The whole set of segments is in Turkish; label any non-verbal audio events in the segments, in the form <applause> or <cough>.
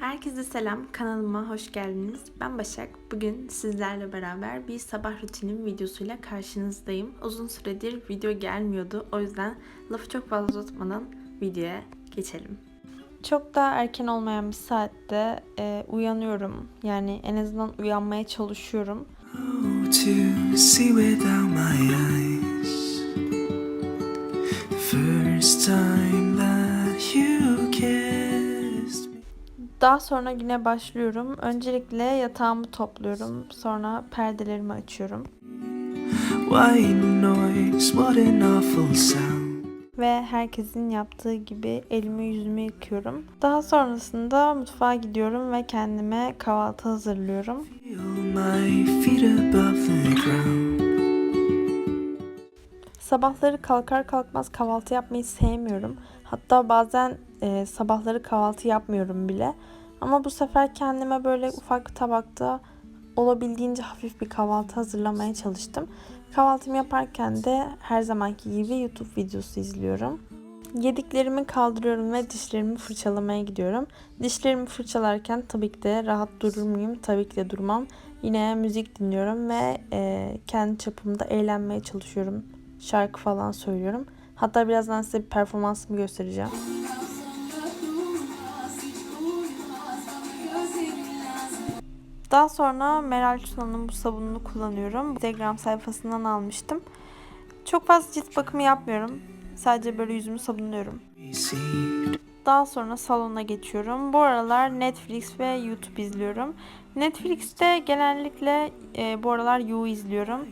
Herkese selam, kanalıma hoş geldiniz. Ben Başak. Bugün sizlerle beraber bir sabah rutinim videosuyla karşınızdayım. Uzun süredir video gelmiyordu. O yüzden lafı çok fazla uzatmadan videoya geçelim. Çok daha erken olmayan bir saatte e, uyanıyorum. Yani en azından uyanmaya çalışıyorum. first time that Daha sonra güne başlıyorum. Öncelikle yatağımı topluyorum. Sonra perdelerimi açıyorum. Noise, ve herkesin yaptığı gibi elimi yüzümü yıkıyorum. Daha sonrasında mutfağa gidiyorum ve kendime kahvaltı hazırlıyorum. Sabahları kalkar kalkmaz kahvaltı yapmayı sevmiyorum. Hatta bazen e, sabahları kahvaltı yapmıyorum bile. Ama bu sefer kendime böyle ufak bir tabakta olabildiğince hafif bir kahvaltı hazırlamaya çalıştım. Kahvaltımı yaparken de her zamanki gibi YouTube videosu izliyorum. Yediklerimi kaldırıyorum ve dişlerimi fırçalamaya gidiyorum. Dişlerimi fırçalarken tabii ki de rahat durur muyum? Tabii ki de durmam. Yine müzik dinliyorum ve e, kendi çapımda eğlenmeye çalışıyorum. Şarkı falan söylüyorum. Hatta birazdan size bir performansımı göstereceğim. Daha sonra Meral Tuna'nın bu sabununu kullanıyorum. Instagram sayfasından almıştım. Çok fazla cilt bakımı yapmıyorum. Sadece böyle yüzümü sabunluyorum. Daha sonra salona geçiyorum. Bu aralar Netflix ve YouTube izliyorum. Netflix'te genellikle e, bu aralar You izliyorum.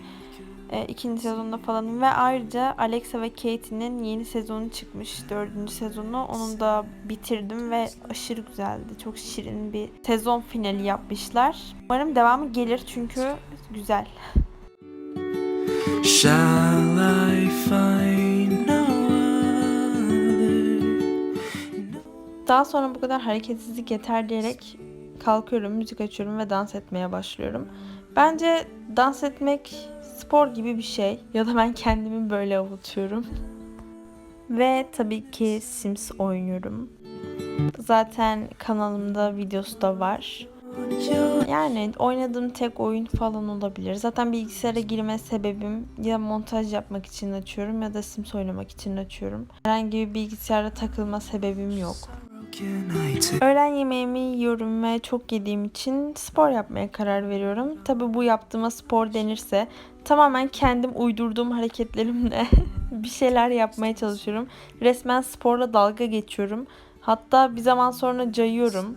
E, ikinci sezonda falan ve ayrıca Alexa ve Katie'nin yeni sezonu çıkmış. Dördüncü sezonu. Onu da bitirdim ve aşırı güzeldi. Çok şirin bir sezon finali yapmışlar. Umarım devamı gelir çünkü güzel. Shall I find no? Daha sonra bu kadar hareketsizlik yeter diyerek kalkıyorum, müzik açıyorum ve dans etmeye başlıyorum. Bence dans etmek spor gibi bir şey ya da ben kendimi böyle avutuyorum. Ve tabii ki Sims oynuyorum. Zaten kanalımda videosu da var. Yani oynadığım tek oyun falan olabilir. Zaten bilgisayara girme sebebim ya montaj yapmak için açıyorum ya da Sims oynamak için açıyorum. Herhangi bir bilgisayara takılma sebebim yok. Öğlen yemeğimi yiyorum ve çok yediğim için spor yapmaya karar veriyorum. Tabi bu yaptığıma spor denirse tamamen kendim uydurduğum hareketlerimle <laughs> bir şeyler yapmaya çalışıyorum. Resmen sporla dalga geçiyorum. Hatta bir zaman sonra cayıyorum.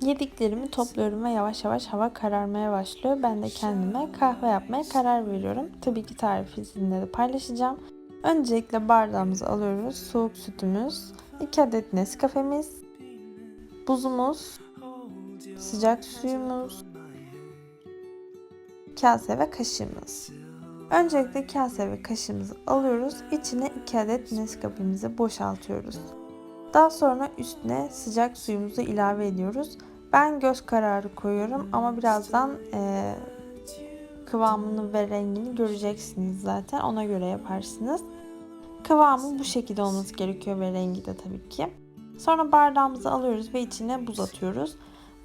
Yediklerimi topluyorum ve yavaş yavaş hava kararmaya başlıyor. Ben de kendime kahve yapmaya karar veriyorum. Tabii ki tarifi sizinle de paylaşacağım. Öncelikle bardağımızı alıyoruz. Soğuk sütümüz, 2 adet Nescafe'miz, buzumuz, sıcak suyumuz, kase ve kaşığımız. Öncelikle kase ve kaşığımızı alıyoruz. İçine 2 adet Nescafe'mizi boşaltıyoruz. Daha sonra üstüne sıcak suyumuzu ilave ediyoruz. Ben göz kararı koyuyorum ama birazdan eee, kıvamını ve rengini göreceksiniz zaten. Ona göre yaparsınız. Kıvamı bu şekilde olması gerekiyor ve rengi de tabii ki. Sonra bardağımızı alıyoruz ve içine buz atıyoruz.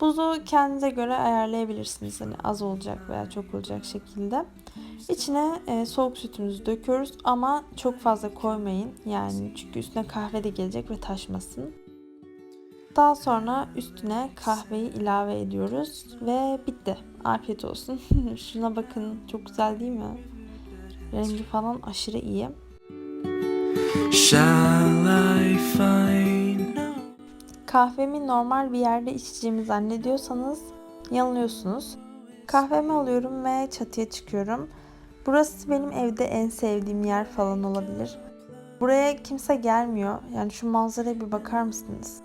Buzu kendinize göre ayarlayabilirsiniz. Hani az olacak veya çok olacak şekilde. İçine e, soğuk sütümüzü döküyoruz ama çok fazla koymayın. Yani çünkü üstüne kahve de gelecek ve taşmasın. Daha sonra üstüne kahveyi ilave ediyoruz ve bitti. Afiyet olsun. <laughs> Şuna bakın çok güzel değil mi? Rengi falan aşırı iyi. Shall I find? Kahvemi normal bir yerde içeceğimi zannediyorsanız yanılıyorsunuz. Kahvemi alıyorum ve çatıya çıkıyorum. Burası benim evde en sevdiğim yer falan olabilir. Buraya kimse gelmiyor. Yani şu manzaraya bir bakar mısınız?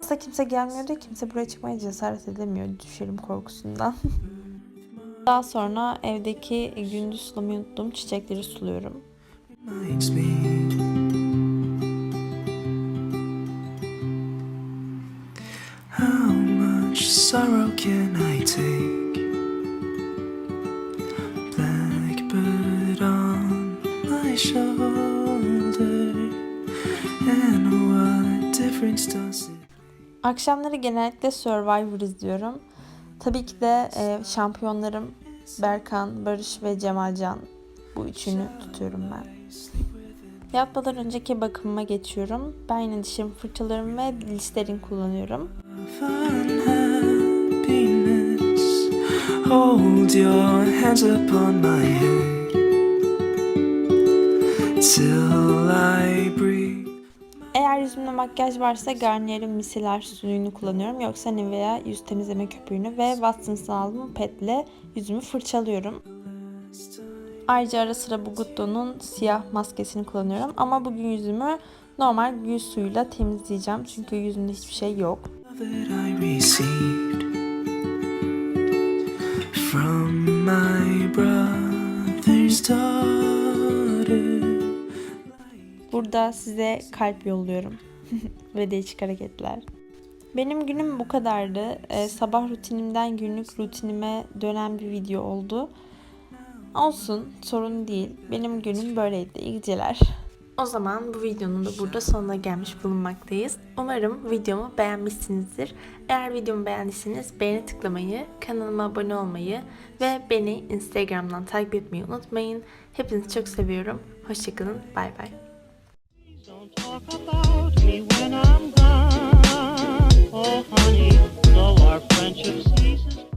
Aslında kimse gelmiyor da kimse buraya çıkmaya cesaret edemiyor düşerim korkusundan. <laughs> Daha sonra evdeki gündüz sulamayı unuttuğum çiçekleri suluyorum. Can I take? Blackbird shoulder. And what difference does it? Akşamları genellikle Survivor izliyorum. Tabii ki de e, şampiyonlarım Berkan, Barış ve Cemalcan. Bu üçünü tutuyorum ben. Yatmadan önceki bakımıma geçiyorum. Ben yine dişimi fırçalarım ve Listerine kullanıyorum. Hold your hands upon my head till I breathe. Eğer yüzümde makyaj varsa Garnier'in miseler suyunu kullanıyorum. Yoksa Nivea yüz temizleme köpüğünü ve Watsons'ın aldığım petle yüzümü fırçalıyorum. Ayrıca ara sıra bu Gutto'nun siyah maskesini kullanıyorum. Ama bugün yüzümü normal yüz suyuyla temizleyeceğim. Çünkü yüzümde hiçbir şey yok. From my brother's. Burada size kalp yolluyorum. <laughs> Ve değişik hareketler. Benim günüm bu kadardı. Ee, sabah rutinimden günlük rutinime dönen bir video oldu. Olsun, sorun değil. Benim günüm böyleydi. İyi geceler. O zaman bu videonun da burada sonuna gelmiş bulunmaktayız. Umarım videomu beğenmişsinizdir. Eğer videomu beğendiyseniz beğeni tıklamayı, kanalıma abone olmayı ve beni Instagram'dan takip etmeyi unutmayın. Hepinizi çok seviyorum. Hoşçakalın. Bay bay. Don't talk about me when I'm gone. Oh, honey, though our friendship ceases.